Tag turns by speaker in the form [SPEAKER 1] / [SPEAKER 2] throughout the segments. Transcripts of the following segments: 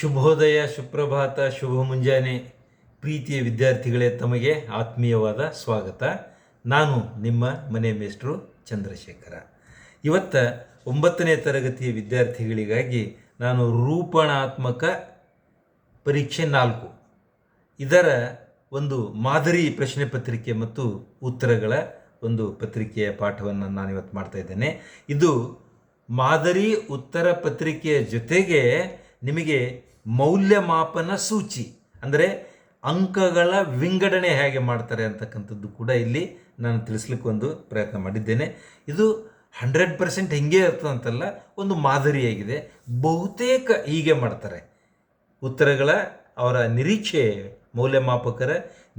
[SPEAKER 1] ಶುಭೋದಯ, ಸುಪ್ರಭಾತ, ಶುಭ ಮುಂಜಾನೆ ಪ್ರೀತಿಯ ವಿದ್ಯಾರ್ಥಿಗಳೇ, ತಮಗೆ ಆತ್ಮೀಯವಾದ ಸ್ವಾಗತ. ನಾನು ನಿಮ್ಮ ಮನೆ ಮೇಷ್ಟ್ರು ಚಂದ್ರಶೇಖರ. ಇವತ್ತ ಒಂಬತ್ತನೇ ತರಗತಿಯ ವಿದ್ಯಾರ್ಥಿಗಳಿಗಾಗಿ ನಾನು ರೂಪಣಾತ್ಮಕ ಪರೀಕ್ಷೆ ನಾಲ್ಕು. ಇದರ ಒಂದು ಮಾದರಿ ಪ್ರಶ್ನೆ ಪತ್ರಿಕೆ ಮತ್ತು ಉತ್ತರಗಳ ಒಂದು ಪತ್ರಿಕೆಯ ಪಾಠವನ್ನು ನಾನು ಇವತ್ತು ಮಾಡ್ತಾ ಇದ್ದೇನೆ. ಇದು ಮಾದರಿ ಉತ್ತರ ಪತ್ರಿಕೆಯ ಜೊತೆಗೆ ನಿಮಗೆ ಮೌಲ್ಯಮಾಪನ ಸೂಚಿ, ಅಂದರೆ ಅಂಕಗಳ ವಿಂಗಡಣೆ ಹೇಗೆ ಮಾಡ್ತಾರೆ ಅಂತಕ್ಕಂಥದ್ದು ಕೂಡ ಇಲ್ಲಿ ನಾನು ತಿಳಿಸ್ಲಿಕ್ಕೆ ಒಂದು ಪ್ರಯತ್ನ ಮಾಡಿದ್ದೇನೆ. ಇದು ಹಂಡ್ರೆಡ್ ಪರ್ಸೆಂಟ್ ಹಿಂಗೆ ಇರ್ತದಂತಲ್ಲ ಒಂದು ಮಾದರಿಯಾಗಿದೆ. ಬಹುತೇಕ ಹೀಗೆ ಮಾಡ್ತಾರೆ. ಉತ್ತರಗಳ ಅವರ ನಿರೀಕ್ಷೆ, ಮೌಲ್ಯಮಾಪಕರ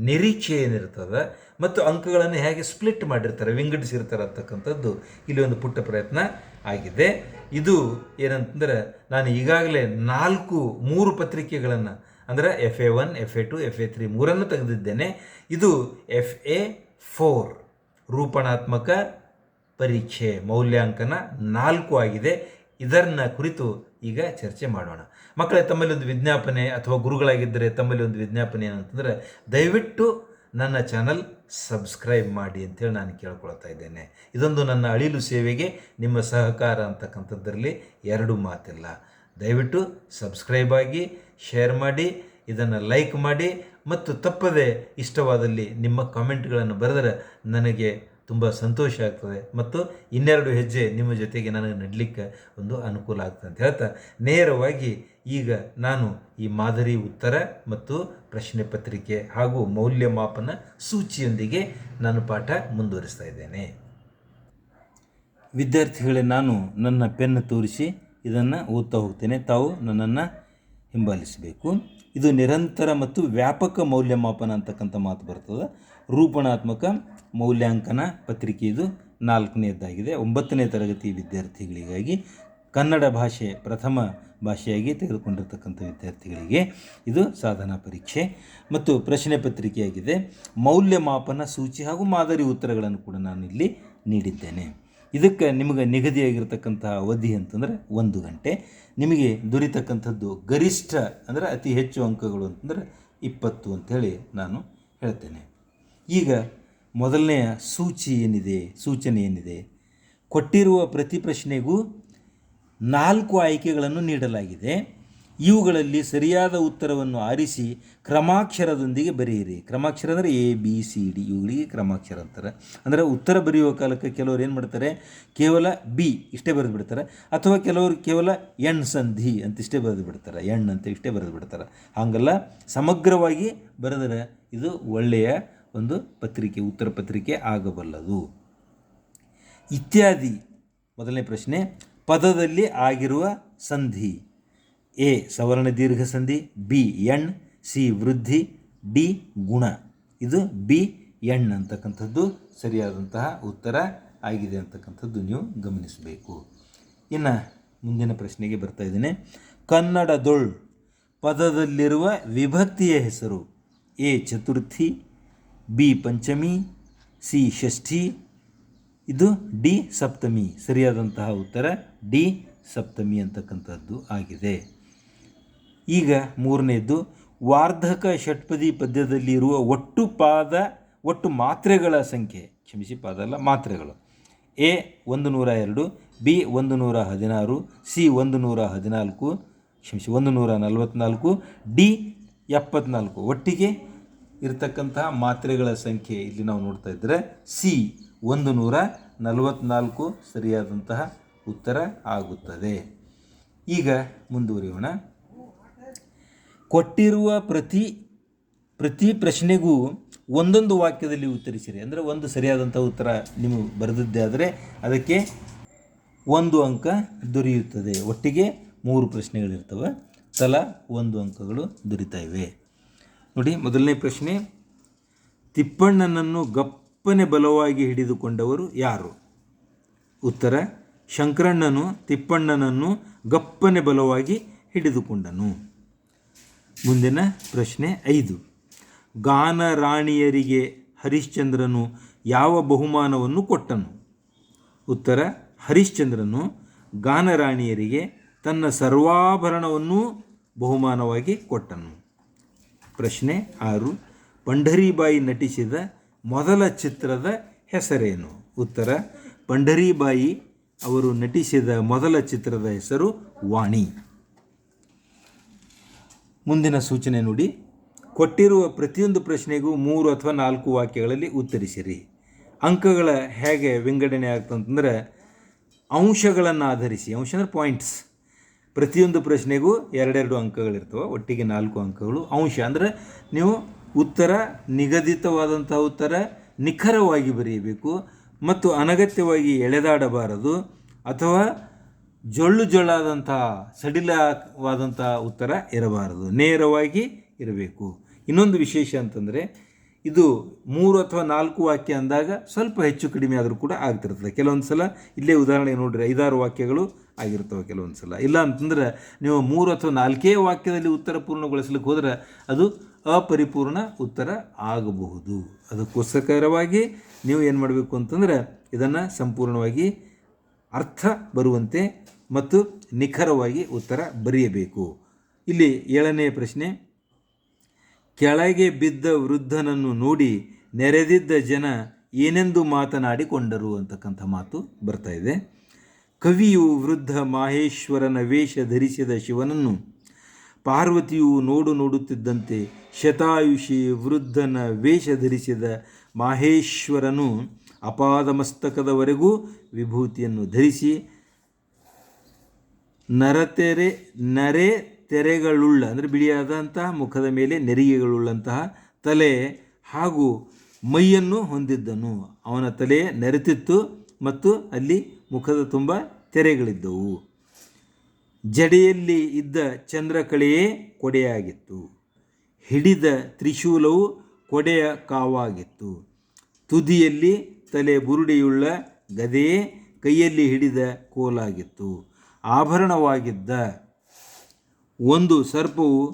[SPEAKER 1] ನಿರೀಕ್ಷೆ ಏನಿರ್ತದೆ, ಮತ್ತು ಅಂಕಗಳನ್ನು ಹೇಗೆ ಸ್ಪ್ಲಿಟ್ ಮಾಡಿರ್ತಾರೆ, ವಿಂಗಡಿಸಿರ್ತಾರೆ ಅಂತಕ್ಕಂಥದ್ದು ಇಲ್ಲಿ ಒಂದು ಪುಟ್ಟ ಪ್ರಯತ್ನ. ಆಗಿದೆ. ಇದು ಏನಂತಂದ್ರೆ ನಾನು ಈಗಾಗಲೇ ನಾಲ್ಕು, ಮೂರು ಪತ್ರಿಕೆಗಳನ್ನು, ಅಂದರೆ F A one F A two F A three ಮೂರನ್ನು ತೆಗೆದಿದ್ದೇನೆ. ಇದು ಎಫ್ ಎ ಫೋರ್ ರೂಪಣಾತ್ಮಕ ಪರೀಕ್ಷೆ ಮೌಲ್ಯಾಂಕನ ನಾಲ್ಕು ಆಗಿದೆ. ಇದನ್ನ ಕುರಿತು ಈಗ ಚರ್ಚೆ ಮಾಡೋಣ. ಮಕ್ಕಳೇ, ತಮ್ಮಲ್ಲಿ ಒಂದು ವಿಜ್ಞಾಪನೆ ಅಥವಾ ಗುರುಗಳಾಗಿದ್ದರೆ ತಮ್ಮಲ್ಲಿ ಒಂದು ವಿಜ್ಞಾಪನೆ ಏನಂತಂದರೆ, ದಯವಿಟ್ಟು ನನ್ನ ಚಾನಲ್ ಸಬ್ಸ್ಕ್ರೈಬ್ ಮಾಡಿ ಅಂತೇಳಿ ನಾನು ಕೇಳ್ಕೊಳ್ತಾ ಇದ್ದೇನೆ. ಇದೊಂದು ನನ್ನ ಅಳಿಲು ಸೇವೆಗೆ, ನಿಮ್ಮ ಸಹಕಾರ ಅಂತಕ್ಕಂಥದ್ರಲ್ಲಿ ಎರಡು ಮಾತಿಲ್ಲ. ದಯವಿಟ್ಟು ಸಬ್ಸ್ಕ್ರೈಬ್ ಆಗಿ, ಶೇರ್ ಮಾಡಿ, ಇದನ್ನು ಲೈಕ್ ಮಾಡಿ ಮತ್ತು ತಪ್ಪದೆ ಇಷ್ಟವಾದಲ್ಲಿ ನಿಮ್ಮ ಕಾಮೆಂಟ್ಗಳನ್ನು ಬರೆದರೆ ನನಗೆ ತುಂಬ ಸಂತೋಷ ಆಗ್ತದೆ. ಮತ್ತು ಇನ್ನೆರಡು ಹೆಜ್ಜೆ ನಿಮ್ಮ ಜೊತೆಗೆ ನನಗೆ ನಡಲಿಕ್ಕೆ ಒಂದು ಅನುಕೂಲ ಆಗ್ತದೆ ಅಂತ ಹೇಳ್ತಾ, ನೇರವಾಗಿ ಈಗ ನಾನು ಈ ಮಾದರಿ ಉತ್ತರ ಮತ್ತು ಪ್ರಶ್ನೆ ಪತ್ರಿಕೆ ಹಾಗೂ ಮೌಲ್ಯಮಾಪನ ಸೂಚಿಯೊಂದಿಗೆ ನಾನು ಪಾಠ ಮುಂದುವರಿಸ್ತಾ ಇದ್ದೇನೆ. ವಿದ್ಯಾರ್ಥಿಗಳೇ, ನಾನು ನನ್ನ ಪೆನ್ ತೋರಿಸಿ ಇದನ್ನು ಓದ್ತಾ ಹೋಗ್ತೇನೆ. ತಾವು ನನ್ನನ್ನು ಹಿಂಬಾಲಿಸಬೇಕು. ಇದು ನಿರಂತರ ಮತ್ತು ವ್ಯಾಪಕ ಮೌಲ್ಯಮಾಪನ ಅಂತಕ್ಕಂಥ ಮಾತು ಬರ್ತದೆ. ರೂಪಣಾತ್ಮಕ ಮೌಲ್ಯಾಂಕನ ಪತ್ರಿಕೆ ಇದು. ನಾಲ್ಕನೇದಾಗಿದೆ. ಒಂಬತ್ತನೇ ತರಗತಿ ವಿದ್ಯಾರ್ಥಿಗಳಿಗಾಗಿ ಕನ್ನಡ ಭಾಷೆ ಪ್ರಥಮ ಭಾಷೆಯಾಗಿ ತೆಗೆದುಕೊಂಡಿರ್ತಕ್ಕಂಥ ವಿದ್ಯಾರ್ಥಿಗಳಿಗೆ ಇದು ಸಾಧನಾ ಪರೀಕ್ಷೆ. ಮತ್ತು ಪ್ರಶ್ನೆ ಪತ್ರಿಕೆಯಾಗಿದೆ. ಮೌಲ್ಯಮಾಪನ ಸೂಚಿ ಹಾಗೂ ಮಾದರಿ ಉತ್ತರಗಳನ್ನು ಕೂಡ ನಾನು ಇಲ್ಲಿ ನೀಡಿದ್ದೇನೆ. ಇದಕ್ಕೆ ನಿಮಗೆ ನಿಗದಿಯಾಗಿರ್ತಕ್ಕಂತಹ ಅವಧಿ ಅಂತಂದರೆ ಒಂದು ಗಂಟೆ. ನಿಮಗೆ ದೊರೀತಕ್ಕಂಥದ್ದು ಗರಿಷ್ಠ ಅಂದರೆ ಅತಿ ಹೆಚ್ಚು ಅಂಕಗಳು ಅಂತಂದರೆ ಇಪ್ಪತ್ತು ಅಂಥೇಳಿ ನಾನು ಹೇಳ್ತೇನೆ. ಈಗ ಮೊದಲನೆಯ ಸೂಚಿ ಏನಿದೆ, ಸೂಚನೆ ಏನಿದೆ? ಕೊಟ್ಟಿರುವ ಪ್ರತಿ ಪ್ರಶ್ನೆಗೂ ನಾಲ್ಕು ಆಯ್ಕೆಗಳನ್ನು ನೀಡಲಾಗಿದೆ. ಇವುಗಳಲ್ಲಿ ಸರಿಯಾದ ಉತ್ತರವನ್ನು ಆರಿಸಿ ಕ್ರಮಾಕ್ಷರದೊಂದಿಗೆ ಬರೆಯಿರಿ. ಕ್ರಮಾಕ್ಷರ ಅಂದರೆ ಎ, ಬಿ, ಸಿ, ಡಿ ಇವುಗಳಿಗೆ ಕ್ರಮಾಕ್ಷರ ಅಂತಾರೆ. ಅಂದರೆ ಉತ್ತರ ಬರೆಯುವ ಕಾಲಕ್ಕೆ ಕೆಲವರು ಏನು ಮಾಡ್ತಾರೆ? ಕೇವಲ ಬಿ ಇಷ್ಟೇ ಬರೆದು ಬಿಡ್ತಾರೆ ಅಥವಾ ಕೆಲವರು ಕೇವಲ ಎಣ್ ಸಂಧಿ ಅಂತ ಇಷ್ಟೇ ಬರೆದು ಬಿಡ್ತಾರೆ ಎಣ್ ಅಂತ ಇಷ್ಟೇ ಬರೆದು ಬಿಡ್ತಾರೆ ಹಾಗಲ್ಲ, ಸಮಗ್ರವಾಗಿ ಬರೆದರೆ ಇದು ಒಳ್ಳೆಯ ಒಂದು ಪತ್ರಿಕೆ, ಉತ್ತರ ಪತ್ರಿಕೆ ಆಗಬಲ್ಲದು. ಇತ್ಯಾದಿ. ಮೊದಲನೇ ಪ್ರಶ್ನೆ, ಪದದಲ್ಲಿ ಆಗಿರುವ ಸಂಧಿ. ಎ, ಸವರ್ಣ ದೀರ್ಘ ಸಂಧಿ, ಬಿ, ಎಣ್, ಸಿ, ವೃದ್ಧಿ, ಡಿ, ಗುಣ. ಇದು ಬಿ, ಎಣ್ ಅಂತಕ್ಕಂಥದ್ದು. ಸರಿಯಾದಂತಹ ಉತ್ತರ ಆಗಿದೆ ಅಂತಕ್ಕಂಥದ್ದು ನೀವು ಗಮನಿಸಬೇಕು. ಇನ್ನು ಮುಂದಿನ ಪ್ರಶ್ನೆಗೆ ಬರ್ತಾ ಇದ್ದೇನೆ. ಕನ್ನಡದೊಳ್ ಪದದಲ್ಲಿರುವ ವಿಭಕ್ತಿಯ ಹೆಸರು, ಎ, ಚತುರ್ಥಿ ಬಿ ಪಂಚಮಿ, ಸಿ ಷಷ್ಠಿ, ಇದು ಡಿ ಸಪ್ತಮಿ. ಸರಿಯಾದಂತಹ ಉತ್ತರ ಡಿ ಸಪ್ತಮಿ ಅಂತಕ್ಕಂಥದ್ದು ಆಗಿದೆ. ಈಗ ಮೂರನೇದ್ದು ವಾರ್ಧಕ ಷಟ್ಪದಿ ಪದ್ಯದಲ್ಲಿರುವ ಒಟ್ಟು ಪಾದ, ಒಟ್ಟು ಮಾತ್ರೆಗಳ ಸಂಖ್ಯೆ. ಕ್ಷಮಿಸಿ, ಪಾದ ಅಲ್ಲ, ಮಾತ್ರೆಗಳು. ಎ ಒಂದು ನೂರ ಎರಡು, ಬಿ ಒಂದು ನೂರ ಹದಿನಾರು, ಸಿ ಒಂದು ನೂರ ಹದಿನಾಲ್ಕು, ಕ್ಷಮಿಸಿ ಒಂದು ನೂರ ನಲವತ್ತ್ನಾಲ್ಕು ಡಿ ಎಪ್ಪತ್ನಾಲ್ಕು. ಒಟ್ಟಿಗೆ ಇರತಕ್ಕಂತಹ ಮಾತ್ರೆಗಳ ಸಂಖ್ಯೆ ಇಲ್ಲಿ ನಾವು ನೋಡ್ತಾ ಇದ್ದರೆ ಸಿ ಒಂದು ನೂರ ನಲವತ್ತ್ನಾಲ್ಕು ಸರಿಯಾದಂತಹ ಉತ್ತರ ಆಗುತ್ತದೆ. ಈಗ ಮುಂದುವರಿಯೋಣ. ಕೊಟ್ಟಿರುವ ಪ್ರತಿ ಪ್ರತಿ ಪ್ರಶ್ನೆಗೂ ಒಂದೊಂದು ವಾಕ್ಯದಲ್ಲಿ ಉತ್ತರಿಸಿರಿ. ಅಂದರೆ ಒಂದು ಸರಿಯಾದಂಥ ಉತ್ತರ ನೀವು ಬರೆದಿದ್ದೆ ಆದರೆ ಅದಕ್ಕೆ ಒಂದು ಅಂಕ ದೊರೆಯುತ್ತದೆ. ಒಟ್ಟಿಗೆ ಮೂರು ಪ್ರಶ್ನೆಗಳಿರ್ತವೆ. ತಲಾ ಒಂದು ಅಂಕಗಳು ದೊರೀತಾ ಇವೆ. ನೋಡಿ, ಮೊದಲನೇ ಪ್ರಶ್ನೆ, ತಿಪ್ಪಣ್ಣನನ್ನು ಗಪ್ಪನೆ ಬಲವಾಗಿ ಹಿಡಿದುಕೊಂಡವರು ಯಾರು? ಉತ್ತರ, ಶಂಕರಣ್ಣನು ತಿಪ್ಪಣ್ಣನನ್ನು ಗಪ್ಪನೆ ಬಲವಾಗಿ ಹಿಡಿದುಕೊಂಡನು. ಮುಂದಿನ ಪ್ರಶ್ನೆ ಐದು. ಗಾನರಾಣಿಯರಿಗೆ ಹರಿಶ್ಚಂದ್ರನು ಯಾವ ಬಹುಮಾನವನ್ನು ಕೊಟ್ಟನು? ಉತ್ತರ, ಹರಿಶ್ಚಂದ್ರನು ಗಾನರಾಣಿಯರಿಗೆ ತನ್ನ ಸರ್ವಾಭರಣವನ್ನು ಬಹುಮಾನವಾಗಿ ಕೊಟ್ಟನು. ಪ್ರಶ್ನೆ ಆರು. ಪಂಢರಿಬಾಯಿ ನಟಿಸಿದ ಮೊದಲ ಚಿತ್ರದ ಹೆಸರೇನು? ಉತ್ತರ, ಪಂಢರಿಬಾಯಿ ಅವರು ನಟಿಸಿದ ಮೊದಲ ಚಿತ್ರದ ಹೆಸರು ವಾಣಿ. ಮುಂದಿನ ಸೂಚನೆ ನೋಡಿ. ಕೊಟ್ಟಿರುವ ಪ್ರತಿಯೊಂದು ಪ್ರಶ್ನೆಗೂ ಮೂರು ಅಥವಾ ನಾಲ್ಕು ವಾಕ್ಯಗಳಲ್ಲಿ ಉತ್ತರಿಸಿರಿ. ಅಂಕಗಳ ಹೇಗೆ ವಿಂಗಡಣೆ ಆಗ್ತಂತಂದ್ರೆ ಅಂಶಗಳನ್ನು ಆಧರಿಸಿ ಅಂಶ ಅಂದರೆ ಪಾಯಿಂಟ್ಸ್ ಪ್ರತಿಯೊಂದು ಪ್ರಶ್ನೆಗೂ ಎರಡೆರಡು ಅಂಕಗಳಿರ್ತವೆ, ಒಟ್ಟಿಗೆ ನಾಲ್ಕು ಅಂಕಗಳು. ಅಂಶ ಅಂದರೆ ನೀವು ಉತ್ತರ, ನಿಗದಿತವಾದಂಥ ಉತ್ತರ ನಿಖರವಾಗಿ ಬರೆಯಬೇಕು ಮತ್ತು ಅನಗತ್ಯವಾಗಿ ಎಳೆದಾಡಬಾರದು ಅಥವಾ ಜೊಳ್ಳು ಜೊಳ್ಳಾದಂತಹ ಸಡಿಲವಾದಂತಹ ಉತ್ತರ ಇರಬಾರದು, ನೇರವಾಗಿ ಇರಬೇಕು. ಇನ್ನೊಂದು ವಿಶೇಷ ಅಂತಂದರೆ ಇದು ಮೂರು ಅಥವಾ ನಾಲ್ಕು ವಾಕ್ಯ ಅಂದಾಗ ಸ್ವಲ್ಪ ಹೆಚ್ಚು ಕಡಿಮೆ ಆದರೂ ಕೂಡ ಆಗ್ತಿರ್ತದೆ. ಕೆಲವೊಂದು ಸಲ ಇಲ್ಲೇ ಉದಾಹರಣೆ ನೋಡಿರಿ, ಐದಾರು ವಾಕ್ಯಗಳು ಆಗಿರ್ತವೆ ಕೆಲವೊಂದು ಸಲ. ಇಲ್ಲ ಅಂತಂದ್ರೆ ನೀವು ಮೂರು ಅಥವಾ ನಾಲ್ಕೇ ವಾಕ್ಯದಲ್ಲಿ ಉತ್ತರ ಪೂರ್ಣಗೊಳಿಸ್ಲಿಕ್ಕೆ ಹೋದರೆ ಅದು ಅಪರಿಪೂರ್ಣ ಉತ್ತರ ಆಗಬಹುದು. ಅದಕ್ಕೋಸ್ಕರವಾಗಿ ನೀವು ಏನು ಮಾಡಬೇಕು ಅಂತಂದ್ರೆ ಇದನ್ನು ಸಂಪೂರ್ಣವಾಗಿ ಅರ್ಥ ಬರುವಂತೆ ಮತ್ತು ನಿಖರವಾಗಿ ಉತ್ತರ ಬರೆಯಬೇಕು. ಇಲ್ಲಿ ಏಳನೇ ಪ್ರಶ್ನೆ ಕೆಳಗೆ ಬಿದ್ದ ವೃದ್ಧನನ್ನು ನೋಡಿ ನೆರೆದಿದ್ದ ಜನ ಏನೆಂದು ಮಾತನಾಡಿಕೊಂಡರು ಅಂತಕ್ಕಂಥ ಮಾತು ಬರ್ತಾ ಇದೆ. ಕವಿಯು ವೃದ್ಧ ಮಾಹೇಶ್ವರನ ವೇಷ ಧರಿಸಿದ ಶಿವನನ್ನು ಪಾರ್ವತಿಯು ನೋಡು ನೋಡುತ್ತಿದ್ದಂತೆ ಶತಾಯುಷಿ ವೃದ್ಧನ ವೇಷ ಧರಿಸಿದ ಮಾಹೇಶ್ವರನು ಅಪಾದ ಮಸ್ತಕದವರೆಗೂ ವಿಭೂತಿಯನ್ನು ಧರಿಸಿ, ನರತೆರೆ ನರೆ ತೆರೆಗಳುಳ್ಳ, ಅಂದರೆ ಬಿಳಿಯಾದಂತಹ ಮುಖದ ಮೇಲೆ ನೆರಿಗೆಗಳುಳ್ಳಂತಹ ತಲೆ ಹಾಗೂ ಮೈಯನ್ನು ಹೊಂದಿದ್ದನು. ಅವನ ತಲೆ ನೆರೆತಿತ್ತು ಮತ್ತು ಅಲ್ಲಿ ಮುಖದ ತುಂಬ ತೆರೆಗಳಿದ್ದವು. ಜಡೆಯಲ್ಲಿ ಇದ್ದ ಚಂದ್ರಕಳೆಯೇ ಕೊಡೆಯಾಗಿತ್ತು. ಹಿಡಿದ ತ್ರಿಶೂಲವು ಕೊಡೆಯ ಕಾವಾಗಿತ್ತು. ತುದಿಯಲ್ಲಿ ತಲೆ ಬುರುಡೆಯುಳ್ಳ ಗದೆಯೇ ಕೈಯಲ್ಲಿ ಹಿಡಿದ ಕೋಲಾಗಿತ್ತು. ಆಭರಣವಾಗಿದ್ದ ಒಂದು ಸರ್ಪವು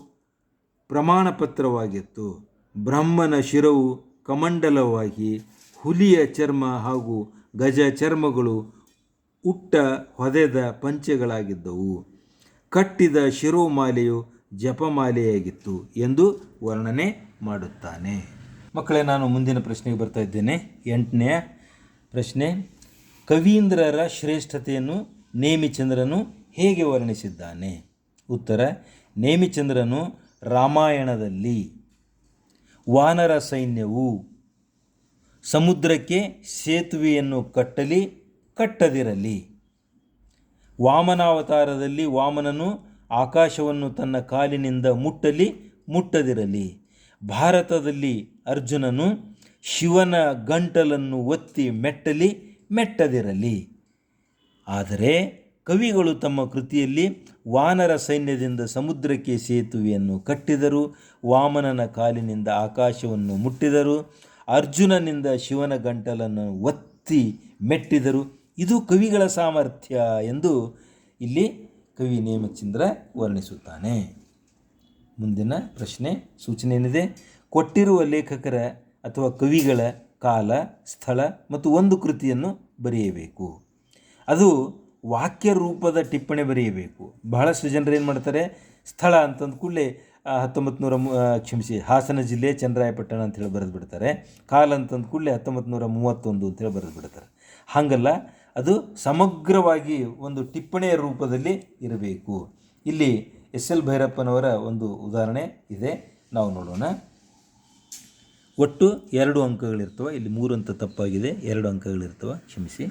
[SPEAKER 1] ಪ್ರಮಾಣಪತ್ರವಾಗಿತ್ತು. ಬ್ರಹ್ಮನ ಶಿರವು ಕಮಂಡಲವಾಗಿ ಹುಲಿಯ ಚರ್ಮ ಹಾಗೂ ಗಜ ಚರ್ಮಗಳು ಉಟ್ಟ ಹೊದೆದ ಪಂಚೆಗಳಾಗಿದ್ದವು. ಕಟ್ಟಿದ ಶಿರೋಮಾಲೆಯು ಜಪಮಾಲೆಯಾಗಿತ್ತು ಎಂದು ವರ್ಣನೆ ಮಾಡುತ್ತಾನೆ. ಮಕ್ಕಳೇ, ನಾನು ಮುಂದಿನ ಪ್ರಶ್ನೆಗೆ ಬರ್ತಾ ಇದ್ದೇನೆ. ಎಂಟನೆಯ ಪ್ರಶ್ನೆ. ಕವೀಂದ್ರರ ಶ್ರೇಷ್ಠತೆಯನ್ನು ನೇಮಿಚಂದ್ರನು ಹೇಗೆ ವರ್ಣಿಸಿದ್ದಾನೆ? ಉತ್ತರ, ನೇಮಿಚಂದ್ರನು ರಾಮಾಯಣದಲ್ಲಿ. ವಾನರ ಸೈನ್ಯವು ಸಮುದ್ರಕ್ಕೆ ಸೇತುವೆಯನ್ನು ಕಟ್ಟಲಿ, ಕಟ್ಟದಿರಲಿ. ವಾಮನಾವತಾರದಲ್ಲಿ ವಾಮನನು ಆಕಾಶವನ್ನು ತನ್ನ ಕಾಲಿನಿಂದ ಮುಟ್ಟಲಿ, ಮುಟ್ಟದಿರಲಿ. ಭಾರತದಲ್ಲಿ ಅರ್ಜುನನು ಶಿವನ ಗಂಟಲನ್ನು ಒತ್ತಿ ಮೆಟ್ಟಲಿ, ಮೆಟ್ಟದಿರಲಿ. ಆದರೆ ಕವಿಗಳು ತಮ್ಮ ಕೃತಿಯಲ್ಲಿ ವಾನರ ಸೈನ್ಯದಿಂದ ಸಮುದ್ರಕ್ಕೆ ಸೇತುವೆಯನ್ನು ಕಟ್ಟಿದರು. ವಾಮನನ ಕಾಲಿನಿಂದ ಆಕಾಶವನ್ನು ಮುಟ್ಟಿದರು. ಅರ್ಜುನನಿಂದ ಶಿವನ ಗಂಟಲನ್ನು ಒತ್ತಿ ಮೆಟ್ಟಿದರು. ಇದು ಕವಿಗಳ ಸಾಮರ್ಥ್ಯ ಎಂದು ಇಲ್ಲಿ ಕವಿ ನೇಮಚಂದ್ರ ವರ್ಣಿಸುತ್ತಾನೆ. ಮುಂದಿನ ಪ್ರಶ್ನೆ ಸೂಚನೆ ಏನಿದೆ ಕೊಟ್ಟಿರುವ ಲೇಖಕರ ಅಥವಾ ಕವಿಗಳ ಕಾಲ, ಸ್ಥಳ ಮತ್ತು ಒಂದು ಕೃತಿಯನ್ನು ಬರೆಯಬೇಕು. ಅದು ವಾಕ್ಯ ರೂಪದ ಟಿಪ್ಪಣಿ ಬರೆಯಬೇಕು. ಬಹಳಷ್ಟು ಜನರು ಏನು ಮಾಡ್ತಾರೆ, ಸ್ಥಳ ಅಂತಂದ ಕೂಡಲೇ ಹತ್ತೊಂಬತ್ತು ನೂರ ಕ್ಷಮಿಸಿ, ಹಾಸನ ಜಿಲ್ಲೆ ಚನ್ನರಾಯಪಟ್ಟಣ ಅಂತೇಳಿ ಬರೆದು ಬಿಡ್ತಾರೆ ಕಾಲ ಅಂತಂದ ಕೂಡಲೇ ಹತ್ತೊಂಬತ್ತು ನೂರ ಮೂವತ್ತೊಂದು ಅಂತೇಳಿ ಬರೆದು ಬಿಡ್ತಾರೆ ಹಾಗಲ್ಲ, ಅದು ಸಮಗ್ರವಾಗಿ ಒಂದು ಟಿಪ್ಪಣಿಯ ರೂಪದಲ್ಲಿ ಇರಬೇಕು. ಇಲ್ಲಿ ಎಸ್ ಎಲ್ ಭೈರಪ್ಪನವರ ಒಂದು ಉದಾಹರಣೆ ಇದೆ. ನಾವು ನೋಡೋಣ. ಒಟ್ಟು ಎರಡು ಅಂಕಗಳಿರ್ತವೆ. ಇಲ್ಲಿ ಮೂರು ಅಂತ ತಪ್ಪಾಗಿದೆ. ಎರಡು ಅಂಕಗಳಿರ್ತವೆ. ಕ್ಷಮಿಸಿ.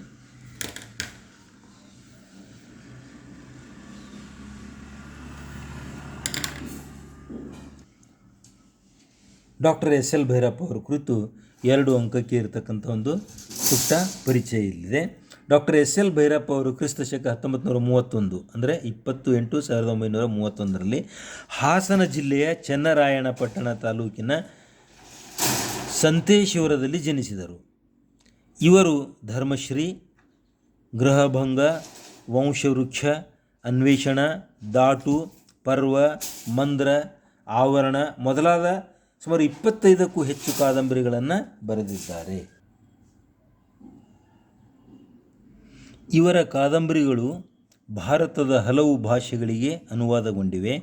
[SPEAKER 1] ಡಾಕ್ಟರ್ ಎಸ್ ಎಲ್ ಭೈರಪ್ಪ ಅವರ ಕುರಿತು ಎರಡು ಅಂಕಕ್ಕೆ ಇರತಕ್ಕಂಥ ಒಂದು ಪುಟ್ಟ ಪರಿಚಯ ಇಲ್ಲಿದೆ. ಡಾಕ್ಟರ್ ಎಸ್ ಎಲ್ ಭೈರಪ್ಪ ಅವರು ಕ್ರಿಸ್ತ ಶಕ ಹತ್ತೊಂಬತ್ತು ನೂರ ಮೂವತ್ತೊಂದು, ಅಂದರೆ ಇಪ್ಪತ್ತು ಎಂಟು ಸಾವಿರದ ಒಂಬೈನೂರ ಮೂವತ್ತೊಂದರಲ್ಲಿ ಹಾಸನ ಜಿಲ್ಲೆಯ ಚನ್ನರಾಯಣಪಟ್ಟಣ ತಾಲೂಕಿನ ಸಂತೇಶ್ವರದಲ್ಲಿ ಜನಿಸಿದರು. ಇವರು ಧರ್ಮಶ್ರೀ, ಗೃಹಭಂಗ, ವಂಶವೃಕ್ಷ, ಅನ್ವೇಷಣ, ದಾಟು, ಪರ್ವ, ಮಂದ್ರ, ಆವರಣ ಮೊದಲಾದ ಸುಮಾರು ಇಪ್ಪತ್ತೈದಕ್ಕೂ ಹೆಚ್ಚು ಕಾದಂಬರಿಗಳನ್ನು ಬರೆದಿದ್ದಾರೆ. ಇವರ ಕಾದಂಬರಿಗಳು ಭಾರತದ ಹಲವು ಭಾಷೆಗಳಿಗೆ ಅನುವಾದಗೊಂಡಿವೆ.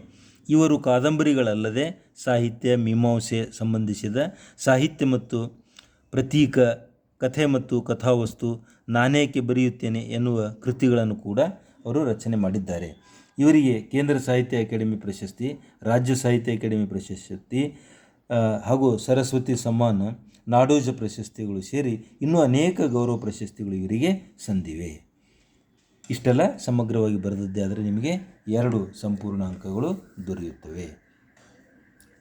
[SPEAKER 1] ಇವರು ಕಾದಂಬರಿಗಳಲ್ಲದೆ ಸಾಹಿತ್ಯ, ಮೀಮಾಂಸೆ ಸಂಬಂಧಿಸಿದ ಸಾಹಿತ್ಯ ಮತ್ತು ಪ್ರತೀಕ, ಕಥೆ ಮತ್ತು ಕಥಾವಸ್ತು ನಾನೇಕೆ ಬರೆಯುತ್ತೇನೆ ಎನ್ನುವ ಕೃತಿಗಳನ್ನು ಕೂಡ ಅವರು ರಚನೆ ಮಾಡಿದ್ದಾರೆ. ಇವರಿಗೆ ಕೇಂದ್ರ ಸಾಹಿತ್ಯ ಅಕಾಡೆಮಿ ಪ್ರಶಸ್ತಿ, ರಾಜ್ಯ ಸಾಹಿತ್ಯ ಅಕಾಡೆಮಿ ಪ್ರಶಸ್ತಿ ಹಾಗೂ ಸರಸ್ವತಿ ಸಮ್ಮಾನ ನಾಡೋಜ ಪ್ರಶಸ್ತಿಗಳು ಸೇರಿ ಇನ್ನೂ ಅನೇಕ ಗೌರವ ಪ್ರಶಸ್ತಿಗಳು ಇವರಿಗೆ ಸಂದಿವೆ. ಇಷ್ಟೆಲ್ಲ ಸಮಗ್ರವಾಗಿ ಬರೆದದ್ದೇ ಆದರೆ ನಿಮಗೆ ಎರಡು ಸಂಪೂರ್ಣ ಅಂಕಗಳು ದೊರೆಯುತ್ತವೆ.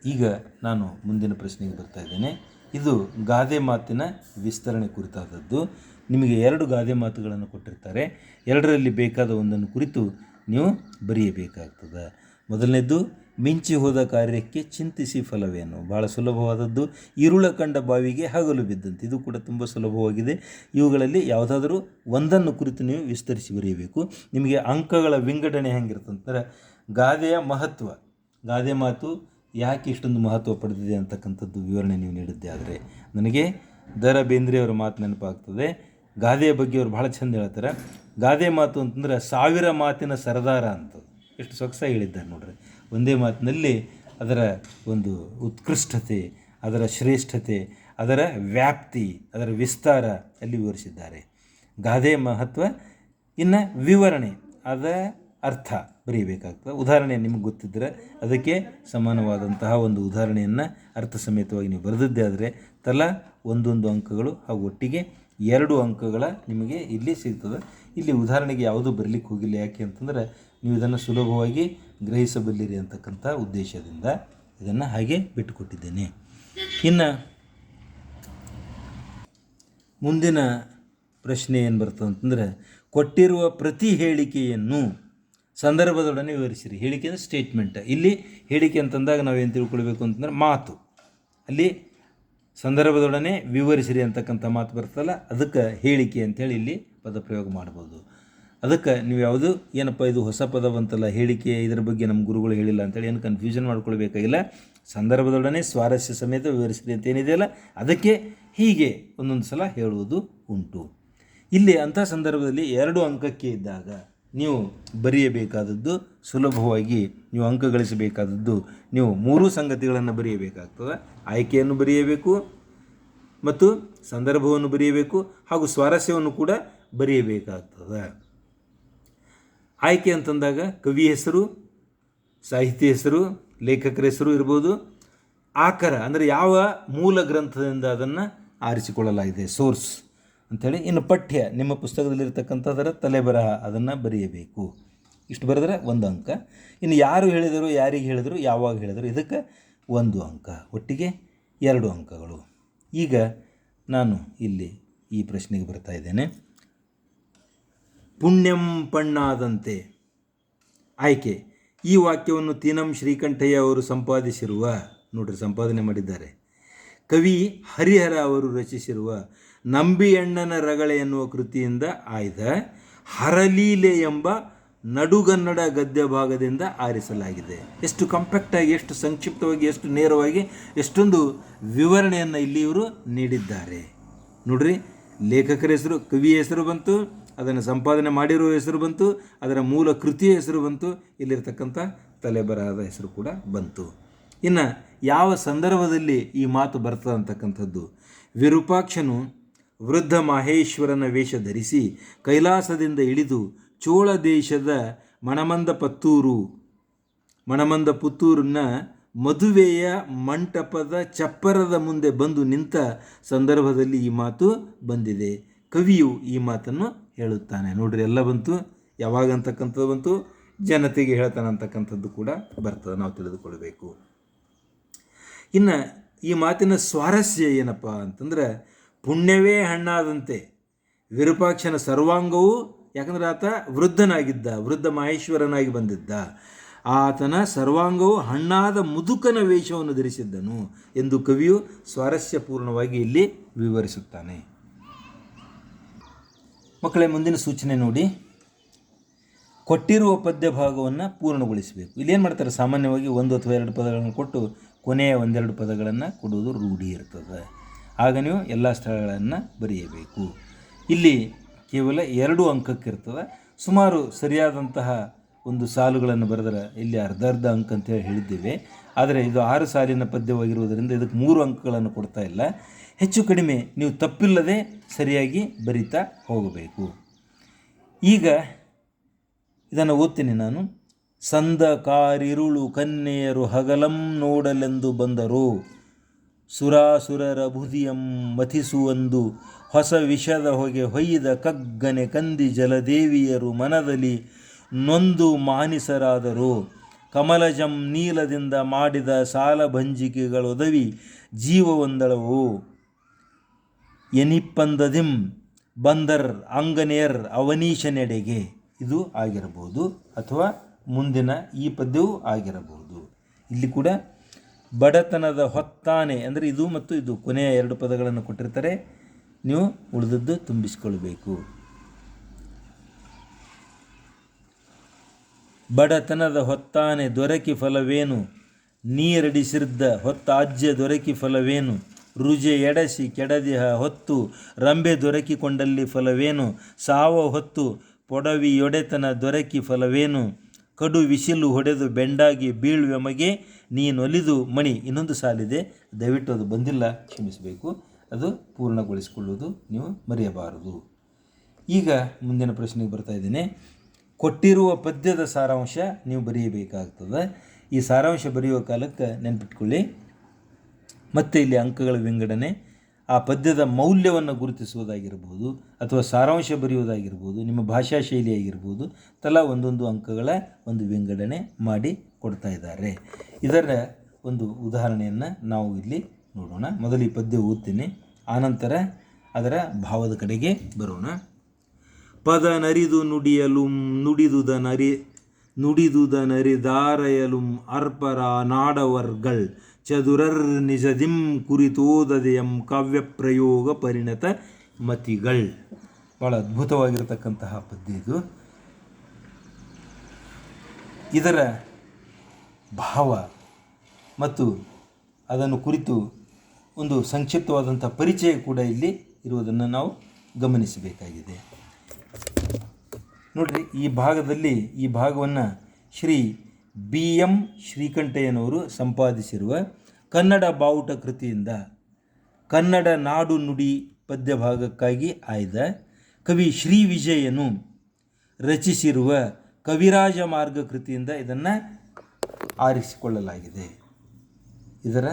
[SPEAKER 1] ಈಗ ನಾನು ಮುಂದಿನ ಪ್ರಶ್ನೆಗೆ ಬರ್ತಾ ಇದ್ದೇನೆ. ಇದು ಗಾದೆ ಮಾತಿನ ವಿಸ್ತರಣೆ ಕುರಿತಾದದ್ದು. ನಿಮಗೆ ಎರಡು ಗಾದೆ ಮಾತುಗಳನ್ನು ಕೊಟ್ಟಿರ್ತಾರೆ. ಎರಡರಲ್ಲಿ ಬೇಕಾದ ಒಂದನ್ನು ಕುರಿತು ನೀವು ಬರೆಯಬೇಕಾಗ್ತದೆ. ಮೊದಲನೇದ್ದು ಮಿಂಚಿ ಹೋದ ಕಾರ್ಯಕ್ಕೆ ಚಿಂತಿಸಿ ಫಲವೇನು? ಭಾಳ ಸುಲಭವಾದದ್ದು. ಇರುಳ ಕಂಡ ಬಾವಿಗೆ ಹಗಲು ಬಿದ್ದಂತೆ. ಇದು ಕೂಡ ತುಂಬ ಸುಲಭವಾಗಿದೆ. ಇವುಗಳಲ್ಲಿ ಯಾವುದಾದರೂ ಒಂದನ್ನು ಕುರಿತು ನೀವು ವಿಸ್ತರಿಸಿ ಬರೆಯಬೇಕು. ನಿಮಗೆ ಅಂಕಗಳ ವಿಂಗಡಣೆ ಹೆಂಗಿರ್ತಂತಾರೆ ಗಾದೆಯ ಮಹತ್ವ. ಗಾದೆ ಮಾತು ಯಾಕೆ ಇಷ್ಟೊಂದು ಮಹತ್ವ ಪಡೆದಿದೆ ಅಂತಕ್ಕಂಥದ್ದು ವಿವರಣೆ ನೀವು ನೀಡಿದ್ದೆ ಆದರೆ. ನನಗೆ ದರ ಬೇಂದ್ರೆಯವರ ಮಾತು ನೆನಪಾಗ್ತದೆ. ಗಾದೆಯ ಬಗ್ಗೆ ಅವರು ಭಾಳ ಚಂದ ಹೇಳ್ತಾರೆ. ಗಾದೆ ಮಾತು ಅಂತಂದ್ರೆ ಸಾವಿರ ಮಾತಿನ ಸರದಾರ ಅಂತ ಎಷ್ಟು ಸೊಗಸಾಗಿ ಹೇಳಿದ್ದಾರೆ ನೋಡ್ರಿ. ಒಂದೇ ಮಾತಿನಲ್ಲಿ ಅದರ ಒಂದು ಉತ್ಕೃಷ್ಟತೆ, ಅದರ ಶ್ರೇಷ್ಠತೆ, ಅದರ ವ್ಯಾಪ್ತಿ, ಅದರ ವಿಸ್ತಾರ ಅಲ್ಲಿ ವಿವರಿಸಿದ್ದಾರೆ. ಗಾದೆ ಮಹತ್ವ, ಇನ್ನು ವಿವರಣೆ, ಅದ ಅರ್ಥ ಬರೀಬೇಕಾಗ್ತದೆ. ಉದಾಹರಣೆ ನಿಮಗೆ ಗೊತ್ತಿದ್ದರೆ ಅದಕ್ಕೆ ಸಮಾನವಾದಂತಹ ಒಂದು ಉದಾಹರಣೆಯನ್ನು ಅರ್ಥ ಸಮೇತವಾಗಿ ನೀವು ಬರೆದದ್ದೇ ಆದರೆ ತಲಾ ಒಂದೊಂದು ಅಂಕಗಳು ಹಾಗೂ ಒಟ್ಟಿಗೆ ಎರಡು ಅಂಕಗಳ ನಿಮಗೆ ಇಲ್ಲಿ ಸಿಗ್ತದೆ. ಇಲ್ಲಿ ಉದಾಹರಣೆಗೆ ಯಾವುದು ಬರಲಿಕ್ಕೆ ಹೋಗಿಲ್ಲ, ಯಾಕೆ ಅಂತಂದರೆ ನೀವು ಇದನ್ನು ಸುಲಭವಾಗಿ ಗ್ರಹಿಸಬಲ್ಲಿರಿ ಅಂತಕ್ಕಂಥ ಉದ್ದೇಶದಿಂದ ಇದನ್ನು ಹಾಗೆ ಬಿಟ್ಟುಕೊಟ್ಟಿದ್ದೇನೆ. ಇನ್ನು ಮುಂದಿನ ಪ್ರಶ್ನೆ ಏನು ಬರ್ತದೆ ಅಂತಂದರೆ, ಕೊಟ್ಟಿರುವ ಪ್ರತಿ ಹೇಳಿಕೆಯನ್ನು ಸಂದರ್ಭದೊಡನೆ ವಿವರಿಸಿರಿ. ಹೇಳಿಕೆ ಅಂದರೆ ಸ್ಟೇಟ್ಮೆಂಟ್ ಇಲ್ಲಿ ಹೇಳಿಕೆ ಅಂತಂದಾಗ ನಾವೇನು ತಿಳ್ಕೊಳ್ಬೇಕು ಅಂತಂದ್ರೆ ಮಾತು. ಅಲ್ಲಿ ಸಂದರ್ಭದೊಡನೆ ವಿವರಿಸಿರಿ ಅಂತಕ್ಕಂಥ ಮಾತು ಬರ್ತಲ್ಲ ಅದಕ್ಕೆ ಹೇಳಿಕೆ ಅಂಥೇಳಿ ಇಲ್ಲಿ ಪದಪ್ರಯೋಗ ಮಾಡ್ಬೋದು. ಅದಕ್ಕೆ ನೀವು ಯಾವುದು, ಏನಪ್ಪ ಇದು ಹೊಸ ಪದವಂತಲ್ಲ, ಹೇಳಿಕೆ ಇದರ ಬಗ್ಗೆ ನಮ್ಮ ಗುರುಗಳು ಹೇಳಿಲ್ಲ ಅಂತೇಳಿ ಏನು ಕನ್ಫ್ಯೂಷನ್ ಮಾಡ್ಕೊಳ್ಬೇಕಾಗಿಲ್ಲ. ಸಂದರ್ಭದೊಡನೆ ಸ್ವಾರಸ್ಯ ಸಮೇತ ವಿವರಿಸಿದೆ ಅಂತ ಏನಿದೆಯಲ್ಲ ಅದಕ್ಕೆ ಹೀಗೆ ಒಂದೊಂದು ಸಲ ಹೇಳುವುದು ಉಂಟು. ಇಲ್ಲಿ ಅಂಥ ಸಂದರ್ಭದಲ್ಲಿ ಎರಡು ಅಂಕಕ್ಕೆ ಇದ್ದಾಗ ನೀವು ಬರೆಯಬೇಕಾದದ್ದು ಸುಲಭವಾಗಿ, ನೀವು ಅಂಕ ಗಳಿಸಬೇಕಾದದ್ದು ನೀವು ಮೂರು ಸಂಗತಿಗಳನ್ನು ಬರೆಯಬೇಕಾಗ್ತದೆ. ಆಯ್ಕೆಯನ್ನು ಬರೆಯಬೇಕು ಮತ್ತು ಸಂದರ್ಭವನ್ನು ಬರೆಯಬೇಕು ಹಾಗೂ ಸ್ವಾರಸ್ಯವನ್ನು ಕೂಡ ಬರೆಯಬೇಕಾಗ್ತದೆ. ಆಯ್ಕೆ ಅಂತಂದಾಗ ಕವಿ ಹೆಸರು, ಸಾಹಿತ್ಯ ಹೆಸರು, ಲೇಖಕರ ಹೆಸರು ಇರ್ಬೋದು. ಆಕರ ಅಂದರೆ ಯಾವ ಮೂಲ ಗ್ರಂಥದಿಂದ ಅದನ್ನು ಆರಿಸಿಕೊಳ್ಳಲಾಗಿದೆ? ಸೋರ್ಸ್ ಅಂಥೇಳಿ ಇನ್ನು ಪಠ್ಯ, ನಿಮ್ಮ ಪುಸ್ತಕದಲ್ಲಿರ್ತಕ್ಕಂಥದರ ತಲೆಬರಹ ಅದನ್ನು ಬರೆಯಬೇಕು. ಇಷ್ಟು ಬರೆದ್ರೆ ಒಂದು ಅಂಕ. ಇನ್ನು ಯಾರು ಹೇಳಿದರು, ಯಾರಿಗೆ ಹೇಳಿದರು, ಯಾವಾಗ ಹೇಳಿದರು, ಇದಕ್ಕೆ ಒಂದು ಅಂಕ. ಒಟ್ಟಿಗೆ ಎರಡು ಅಂಕಗಳು. ಈಗ ನಾನು ಇಲ್ಲಿ ಈ ಪ್ರಶ್ನೆಗೆ ಬರ್ತಾ ಇದ್ದೇನೆ. ಪುಣ್ಯಂ ಪಣ್ಣಾದಂತೆ. ಆಯ್ಕೆ, ಈ ವಾಕ್ಯವನ್ನು ತೀನಂ ಶ್ರೀಕಂಠಯ್ಯ ಅವರು ಸಂಪಾದಿಸಿರುವ, ನೋಡ್ರಿ ಸಂಪಾದನೆ ಮಾಡಿದ್ದಾರೆ. ಕವಿ ಹರಿಹರ ಅವರು ರಚಿಸಿರುವ ನಂಬಿಯಣ್ಣನ ರಗಳೆ ಎನ್ನುವ ಕೃತಿಯಿಂದ ಆಯ್ದ ಹರಲೀಲೆ ಎಂಬ ನಡುಗನ್ನಡ ಗದ್ಯ ಭಾಗದಿಂದ ಆರಿಸಲಾಗಿದೆ. ಎಷ್ಟು ಕಂಪ್ಯಾಕ್ಟಾಗಿ ಎಷ್ಟು ಸಂಕ್ಷಿಪ್ತವಾಗಿ, ಎಷ್ಟು ನೇರವಾಗಿ, ಎಷ್ಟೊಂದು ವಿವರಣೆಯನ್ನು ಇಲ್ಲಿ ಇವರು ನೀಡಿದ್ದಾರೆ. ನೋಡ್ರಿ, ಲೇಖಕರ ಹೆಸರು, ಕವಿಯ ಹೆಸರು ಬಂತು ಅದನ್ನು ಸಂಪಾದನೆ ಮಾಡಿರುವ ಹೆಸರು ಬಂತು, ಅದರ ಮೂಲ ಕೃತಿಯ ಹೆಸರು ಬಂತು, ಇಲ್ಲಿರ್ತಕ್ಕಂಥ ತಲೆಬರಹದ ಹೆಸರು ಕೂಡ ಬಂತು. ಇನ್ನು ಯಾವ ಸಂದರ್ಭದಲ್ಲಿ ಈ ಮಾತು ಬರ್ತದೆ ಅಂತಕ್ಕಂಥದ್ದು? ವಿರೂಪಾಕ್ಷನು ವೃದ್ಧ ಮಹೇಶ್ವರನ ವೇಷ ಧರಿಸಿ ಕೈಲಾಸದಿಂದ ಇಳಿದು ಚೋಳ ದೇಶದ ಮಣಮಂದ ಪತ್ತೂರು ಮಣಮಂದ ಪುತ್ತೂರನ್ನ ಮದುವೆಯ ಮಂಟಪದ ಚಪ್ಪರದ ಮುಂದೆ ಬಂದು ನಿಂತ ಸಂದರ್ಭದಲ್ಲಿ ಈ ಮಾತು ಬಂದಿದೆ. ಕವಿಯು ಈ ಮಾತನ್ನು ಹೇಳುತ್ತಾನೆ. ನೋಡ್ರಿ, ಎಲ್ಲ ಬಂತು, ಯಾವಾಗ ಅಂತಕ್ಕಂಥದ್ದು ಬಂತು, ಜನತೆಗೆ ಹೇಳ್ತಾನೆ ಅಂತಕ್ಕಂಥದ್ದು ಕೂಡ ಬರ್ತದೆ, ನಾವು ತಿಳಿದುಕೊಳ್ಬೇಕು. ಇನ್ನು ಈ ಮಾತಿನ ಸ್ವಾರಸ್ಯ ಏನಪ್ಪ ಅಂತಂದ್ರೆ, ಪುಣ್ಯವೇ ಹಣ್ಣಾದಂತೆ, ವಿರೂಪಾಕ್ಷನ ಸರ್ವಾಂಗವು, ಯಾಕಂದರೆ ಆತ ವೃದ್ಧನಾಗಿದ್ದ, ವೃದ್ಧ ಮಹೇಶ್ವರನಾಗಿ ಬಂದಿದ್ದ. ಆತನ ಸರ್ವಾಂಗವು ಹಣ್ಣಾದ ಮುದುಕನ ವೇಷವನ್ನು ಧರಿಸಿದ್ದನು ಎಂದು ಕವಿಯು ಸ್ವಾರಸ್ಯಪೂರ್ಣವಾಗಿ ಇಲ್ಲಿ ವಿವರಿಸುತ್ತಾನೆ. ಮಕ್ಕಳೇ, ಮುಂದಿನ ಸೂಚನೆ ನೋಡಿ. ಕೊಟ್ಟಿರುವ ಪದ್ಯ ಭಾಗವನ್ನು ಪೂರ್ಣಗೊಳಿಸಬೇಕು. ಇಲ್ಲೇನು ಮಾಡ್ತಾರೆ? ಸಾಮಾನ್ಯವಾಗಿ ಒಂದು ಅಥವಾ ಎರಡು ಪದಗಳನ್ನು ಕೊಟ್ಟು ಕೊನೆಯ ಒಂದೆರಡು ಪದಗಳನ್ನು ಕೊಡುವುದು ರೂಢಿ ಇರ್ತದೆ. ಆಗ ನೀವು ಎಲ್ಲ ಸ್ಥಳಗಳನ್ನು ಬರೆಯಬೇಕು. ಇಲ್ಲಿ ಕೇವಲ ಎರಡು ಅಂಕಕ್ಕಿರ್ತದೆ. ಸುಮಾರು ಸರಿಯಾದಂತಹ ಒಂದು ಸಾಲುಗಳನ್ನು ಬರೆದ್ರೆ ಇಲ್ಲಿ ಅರ್ಧ ಅರ್ಧ ಅಂಕ ಅಂತ ಹೇಳಿ ಹೇಳಿದ್ದೇವೆ. ಆದರೆ ಇದು ಆರು ಸಾಲಿನ ಪದ್ಯವಾಗಿರುವುದರಿಂದ ಇದಕ್ಕೆ ಮೂರು ಅಂಕಗಳನ್ನು ಕೊಡ್ತಾ ಇಲ್ಲ. ಹೆಚ್ಚು ಕಡಿಮೆ ನೀವು ತಪ್ಪಿಲ್ಲದೆ ಸರಿಯಾಗಿ ಬರಿತಾ ಹೋಗಬೇಕು. ಈಗ ಇದನ್ನು ಓದ್ತೀನಿ ನಾನು. ಸಂದ ಕಾರಿರುಳು ಕನ್ಯೆಯರು ಹಗಲಂ ನೋಡಲೆಂದು ಬಂದರು. ಸುರಾಸುರರ ಬುಧಿಯಂ ಮಥಿಸುವಂದು ಹೊಸ ವಿಷದ ಹೊಗೆ ಹೊಯ್ದ ಕಗ್ಗನೆ ಕಂದಿ ಜಲದೇವಿಯರು ಮನದಲ್ಲಿ ನೊಂದು ಮಾನಿಸರಾದರು. ಕಮಲಜಂ ನೀಲದಿಂದ ಮಾಡಿದ ಸಾಲ ಭಂಜಿಕೆಗಳೊದವಿ ಜೀವವೊಂದಳವು. ಎನಿಪ್ಪಂದದಿಂ ಬಂದರ್ ಅಂಗನೇರ್ ಅವನೀಶನೆಡೆಗೆ. ಇದು ಆಗಿರಬಹುದು ಅಥವಾ ಮುಂದಿನ ಈ ಪದ್ಯವೂ ಆಗಿರಬಹುದು. ಇಲ್ಲಿ ಕೂಡ ಬಡತನದ ಹೊತ್ತಾನೆ ಅಂದರೆ ಇದು ಮತ್ತು ಇದು ಕೊನೆಯ ಎರಡು ಪದಗಳನ್ನು ಕೊಟ್ಟಿರ್ತಾರೆ. ನೀವು ಉಳಿದದ್ದು ತುಂಬಿಸಿಕೊಳ್ಬೇಕು. ಬಡತನದ ಹೊತ್ತಾನೆ ದೊರಕಿ ಫಲವೇನು? ನೀರಡಿಸಿರ್ದ ಹೊತ್ತಾಜ್ಯ ದೊರಕಿ ಫಲವೇನು? ರುಜೆ ಎಡಸಿ ಕೆಡದಿಹ ಹೊತ್ತು ರಂಬೆ ದೊರಕಿಕೊಂಡಲ್ಲಿ ಫಲವೇನು? ಸಾವ ಹೊತ್ತು ಪೊಡವಿ ಯೊಡೆತನ ದೊರಕಿ ಫಲವೇನು? ಕಡು ವಿಸಿಲು ಹೊಡೆದು ಬೆಂಡಾಗಿ ಬೀಳುವೆಮಗೆ ನೀನೊಲಿದು ಮಣಿ. ಇನ್ನೊಂದು ಸಾಲಿದೆ, ದಯವಿಟ್ಟು ಅದು ಬಂದಿಲ್ಲ, ಕ್ಷಮಿಸಬೇಕು. ಅದು ಪೂರ್ಣಗೊಳಿಸಿಕೊಳ್ಳುವುದು ನೀವು ಮರೆಯಬಾರದು. ಈಗ ಮುಂದಿನ ಪ್ರಶ್ನೆಗೆ ಬರ್ತಾ ಇದ್ದೇನೆ. ಕೊಟ್ಟಿರುವ ಪದ್ಯದ ಸಾರಾಂಶ ನೀವು ಬರೆಯಬೇಕಾಗ್ತದೆ. ಈ ಸಾರಾಂಶ ಬರೆಯುವ ಕಾಲಕ್ಕೆ ನೆನ್ಪಿಟ್ಕೊಳ್ಳಿ. ಮತ್ತು ಇಲ್ಲಿ ಅಂಕಗಳ ವಿಂಗಡಣೆ, ಆ ಪದ್ಯದ ಮೌಲ್ಯವನ್ನು ಗುರುತಿಸುವುದಾಗಿರ್ಬೋದು ಅಥವಾ ಸಾರಾಂಶ ಬರೆಯುವುದಾಗಿರ್ಬೋದು, ನಿಮ್ಮ ಭಾಷಾ ಶೈಲಿಯಾಗಿರ್ಬೋದು, ತಲಾ ಒಂದೊಂದು ಅಂಕಗಳ ಒಂದು ವಿಂಗಡಣೆ ಮಾಡಿ ಕೊಡ್ತಾ ಇದ್ದಾರೆ. ಇದರ ಒಂದು ಉದಾಹರಣೆಯನ್ನು ನಾವು ಇಲ್ಲಿ ನೋಡೋಣ. ಮೊದಲು ಈ ಪದ್ಯ ಓದ್ತೀನಿ, ಆನಂತರ ಅದರ ಭಾವದ ಕಡೆಗೆ ಬರೋಣ. ಪದ ನರಿದು ನುಡಿಯಲು ನುಡಿದುದ ನರಿ ನುಡಿದುದ ನರಿದಾರಯಲುಂ ಅರ್ಪರ ನಾಡವರ್ಗಳ್ ಚದುರರ್ ನಿಜದಿಂ ಕುರಿತೋದದೆಯಂ ಕಾವ್ಯ ಪ್ರಯೋಗ ಪರಿಣತ ಮತಿಗಳ್. ಭಾಳ ಅದ್ಭುತವಾಗಿರತಕ್ಕಂತಹ ಪದ್ಯ ಇದು. ಇದರ ಭಾವ ಮತ್ತು ಅದನ್ನು ಕುರಿತು ಒಂದು ಸಂಕ್ಷಿಪ್ತವಾದಂಥ ಪರಿಚಯ ಕೂಡ ಇಲ್ಲಿ ಇರುವುದನ್ನು ನಾವು ಗಮನಿಸಬೇಕಾಗಿದೆ. ನೋಡ್ರಿ, ಈ ಭಾಗದಲ್ಲಿ ಈ ಭಾಗವನ್ನು ಶ್ರೀ ಬಿ ಎಂ ಶ್ರೀಕಂಠಯ್ಯನವರು ಸಂಪಾದಿಸಿರುವ ಕನ್ನಡ ಬಾವುಟ ಕೃತಿಯಿಂದ ಕನ್ನಡ ನಾಡು ನುಡಿ ಪದ್ಯ ಭಾಗಕ್ಕಾಗಿ ಆಯ್ದ ಕವಿ ಶ್ರೀ ವಿಜಯನು ರಚಿಸಿರುವ ಕವಿರಾಜ ಮಾರ್ಗ ಕೃತಿಯಿಂದ ಇದನ್ನು ಆರಿಸಿಕೊಳ್ಳಲಾಗಿದೆ. ಇದರ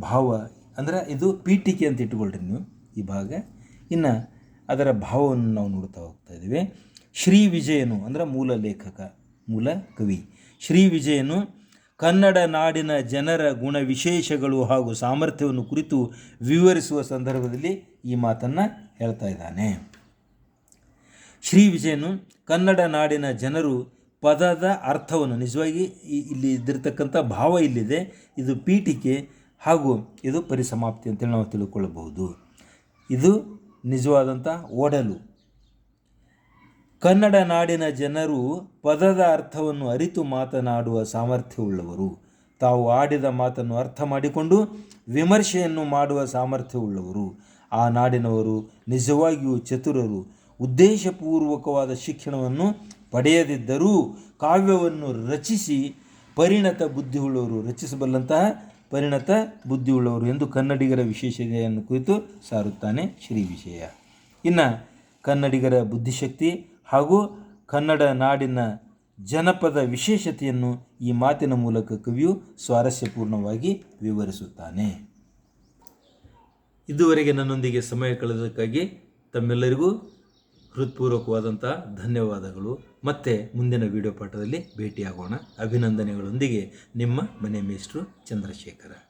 [SPEAKER 1] ಭಾವ ಅಂದರೆ ಇದು ಪೀಠಿಕೆ ಅಂತ ಇಟ್ಟುಕೊಳ್ಳ್ರಿ ನೀವು ಈ ಭಾಗ. ಇನ್ನು ಅದರ ಭಾವವನ್ನು ನಾವು ನೋಡ್ತಾ ಹೋಗ್ತಾ ಇದ್ದೀವಿ. ಶ್ರೀ ವಿಜಯನು ಅಂದರೆ ಮೂಲ ಲೇಖಕ, ಮೂಲ ಕವಿ. ಶ್ರೀ ವಿಜಯನು ಕನ್ನಡ ನಾಡಿನ ಜನರ ಗುಣ ವಿಶೇಷಗಳು ಹಾಗೂ ಸಾಮರ್ಥ್ಯವನ್ನು ಕುರಿತು ವಿವರಿಸುವ ಸಂದರ್ಭದಲ್ಲಿ ಈ ಮಾತನ್ನು ಹೇಳ್ತಾ ಇದ್ದಾನೆ. ಶ್ರೀ ವಿಜಯನು ಕನ್ನಡ ನಾಡಿನ ಜನರು ಪದದ ಅರ್ಥವನ್ನು, ನಿಜವಾಗಿ ಇಲ್ಲಿ ಇದ್ದಿರ್ತಕ್ಕಂಥ ಭಾವ ಇಲ್ಲಿದೆ, ಇದು ಪೀಠಿಕೆ ಹಾಗೂ ಇದು ಪರಿಸಮಾಪ್ತಿ ಅಂತೇಳಿ ನಾವು ತಿಳ್ಕೊಳ್ಳಬಹುದು ಇದು ನಿಜವಾದಂಥ ಓಡಲು ಕನ್ನಡ ನಾಡಿನ ಜನರು ಪದದ ಅರ್ಥವನ್ನು ಅರಿತು ಮಾತನಾಡುವ ಸಾಮರ್ಥ್ಯವುಳ್ಳವರು. ತಾವು ಆಡಿದ ಮಾತನ್ನು ಅರ್ಥ ಮಾಡಿಕೊಂಡು ವಿಮರ್ಶೆಯನ್ನು ಮಾಡುವ ಸಾಮರ್ಥ್ಯವುಳ್ಳವರು. ಆ ನಾಡಿನವರು ನಿಜವಾಗಿಯೂ ಚತುರರು. ಉದ್ದೇಶಪೂರ್ವಕವಾದ ಶಿಕ್ಷಣವನ್ನು ಪಡೆಯದಿದ್ದರೂ ಕಾವ್ಯವನ್ನು ರಚಿಸಿ ಪರಿಣತ ಬುದ್ಧಿಯುಳ್ಳವರು ರಚಿಸಬಲ್ಲಂತಹ ಪರಿಣತ ಬುದ್ಧಿಯುಳ್ಳವರು ಎಂದು ಕನ್ನಡಿಗರ ವಿಶೇಷತೆಯನ್ನು ಕುರಿತು ಸಾರುತ್ತಾನೆ ಶ್ರೀ ವಿಷಯ ಇನ್ನು ಕನ್ನಡಿಗರ ಬುದ್ಧಿಶಕ್ತಿ ಹಾಗೂ ಕನ್ನಡ ನಾಡಿನ ಜನಪದ ವಿಶೇಷತೆಯನ್ನು ಈ ಮಾತಿನ ಮೂಲಕ ಕವಿಯು ಸ್ವಾರಸ್ಯಪೂರ್ಣವಾಗಿ ವಿವರಿಸುತ್ತಾನೆ. ಇದುವರೆಗೆ ನನ್ನೊಂದಿಗೆ ಸಮಯ ಕಳೆದಕ್ಕಾಗಿ ತಮ್ಮೆಲ್ಲರಿಗೂ ಹೃತ್ಪೂರ್ವಕವಾದಂಥ ಧನ್ಯವಾದಗಳು. ಮತ್ತೆ ಮುಂದಿನ ವಿಡಿಯೋ ಪಾಠದಲ್ಲಿ ಭೇಟಿಯಾಗೋಣ. ಅಭಿನಂದನೆಗಳೊಂದಿಗೆ ನಿಮ್ಮ ಮನೆ ಮೇಷ್ಟ್ರು ಚಂದ್ರಶೇಖರ.